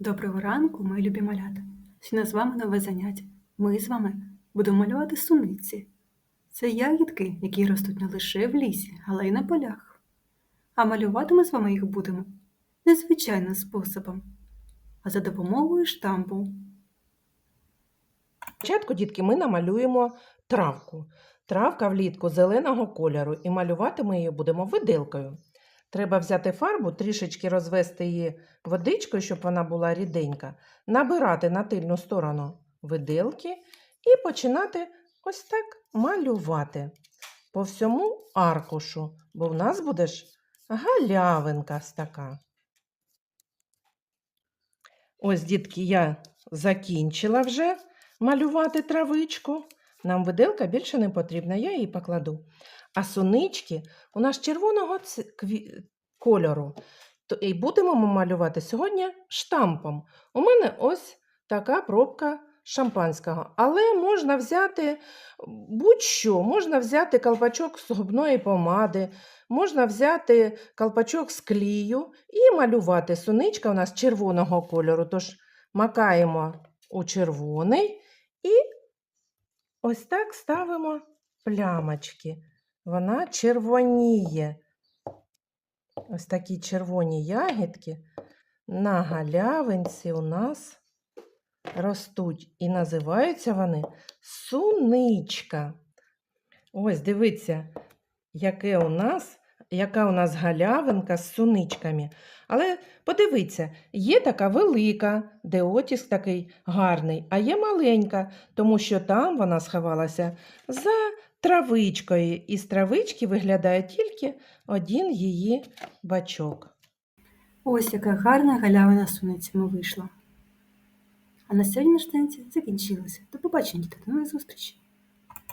Доброго ранку, мої любі малята! Сьогодні з вами нове заняття. Ми з вами будемо малювати суниці. Це ягідки, які ростуть не лише в лісі, але й на полях. А малювати ми з вами їх будемо незвичайним способом, а за допомогою штампу. Спочатку, дітки, ми намалюємо травку. Травка влітку зеленого кольору, і малювати ми її будемо виделкою. Треба взяти фарбу, трішечки розвести її водичкою, щоб вона була ріденька, набирати на тильну сторону виделки і починати ось так малювати по всьому аркушу, бо в нас буде ж галявинка така. Ось, дітки, я закінчила вже малювати травичку. Нам виделка більше не потрібна, я її покладу. А сунички у нас червоного кольору. І будемо ми малювати сьогодні штампом. У мене ось така пробка шампанського. Але можна взяти будь-що, можна взяти колпачок з губної помади, можна взяти колпачок з клію і малювати. Суничка у нас червоного кольору. Тож макаємо у червоний і ось так ставимо плямочки. Вона червоніє. Ось такі червоні ягідки на галявинці у нас ростуть. І називаються вони суничка. Ось дивіться, яке у нас, яка у нас галявинка з суничками. Але подивіться, є така велика, де отіск такий гарний, а є маленька, тому що там вона сховалася за травичкою, і з травички виглядає тільки один її бачок. Ось яка гарна галявина з суницями вийшла. А на сьогодні наш танці закінчилося. До побачення, діти, до нових зустрічей!